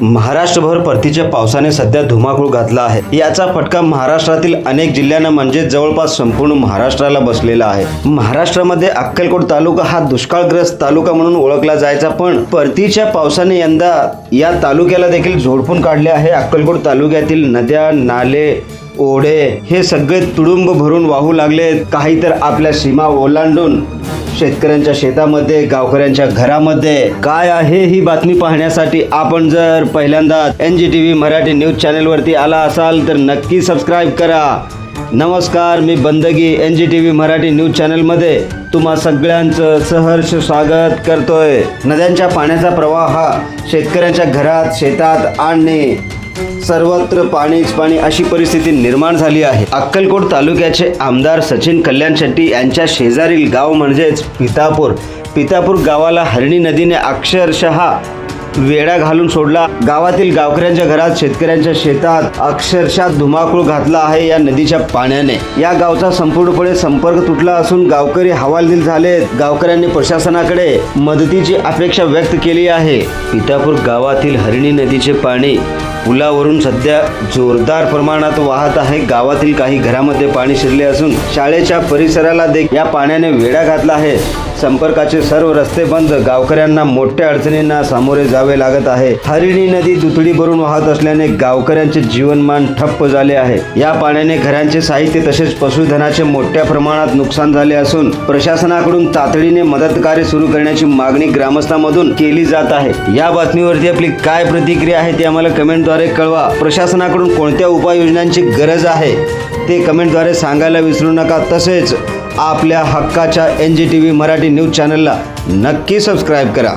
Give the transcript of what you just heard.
महाराष्ट्रभर परतीच्या पावसाने सध्या धुमाकूळ घातला आहे. याचा फटका महाराष्ट्रातील अनेक जिल्ह्यांना म्हणजे जवळपास संपूर्ण महाराष्ट्राला बसलेला आहे. महाराष्ट्रामध्ये अक्कलकोट तालुका हा दुष्काळग्रस्त तालुका म्हणून ओळखला जायचा पण परतीच्या पावसाने यंदा या तालुक्याला देखील झोडपून काढले आहे. अक्कलकोट तालुक्यातील नद्या नाले ओढे हे सगळे तुडुंब भरून वाहू लागले काही तर आपल्या सीमा ओलांडून शेतकऱ्यांच्या शेतामध्ये गावकऱ्यांच्या घरामध्ये. काय आहे ही बातमी पाहण्यासाठी आपण जर पहिल्यांदा N G T V Marathi news चॅनेलवरती आला असाल तर नक्की सबस्क्राईब करा. नमस्कार मी Bandagi N G T V Marathi news चॅनलमध्ये तुम्हा सगळ्यांचं सहर्ष स्वागत करतोय. नद्यांच्या पाण्याचा प्रवाह हा शेतकऱ्यांच्या घरात शेतात आणि सर्वत्र पाणीच पाणी अशी परिस्थिती निर्माण झाली आहे. अक्कलकोट तालुक्याचे आमदार सचिन कल्याण शेट्टी यांच्या शेजारील गाव म्हणजेच पितापूर. पितापूर गावाला हरणी नदीने अक्षरशः वेढा घालून सोडला. गावातील गावकऱ्यांच्या घरात शेतकऱ्यांच्या शेतात अक्षरशः धुमाकूळ घातला आहे या नदीच्या पाण्याने. या गावचा संपूर्णपणे संपर्क तुटला असून गावकरी हवालदिल झाले गावकऱ्यांनी प्रशासनाकडे मदतीची अपेक्षा व्यक्त केली आहे. पितापूर गावातील हरिणी नदीचे पाणी पुलावरून सध्या जोरदार प्रमाणात वाहत आहे. गावातील काही घरामध्ये पाणी शिरले असून शाळेच्या परिसराला देखील या पाण्याने वेढा घातला आहे. संपर्काचे सर्व रस्ते बंद. गावकऱ्यांना मोठ्या अडचणींना सामोरे जावे लागत आहे. हरिणी नदी दुथडी भरून वाहत असल्याने गावकऱ्यांचे जीवनमान ठप्प झाले आहे. या पाण्याने घरांचे साहित्य तसेच पशुधनाचे मोठ्या प्रमाणात नुकसान झाले असून प्रशासनाकडून तातडीने मदत कार्य सुरू करण्याची मागणी ग्रामस्थांमधून केली जात आहे. या बातमीवरती आपली काय प्रतिक्रिया आहे ती आम्हाला कमेंटद्वारे कळवा. प्रशासनाकडून कोणत्या उपाययोजनांची गरज आहे ते कमेंटद्वारे सांगायला विसरू नका. तसेच आपल्या हक्काच्या N G T V Marathi news चॅनलला नक्की सबस्क्राईब करा.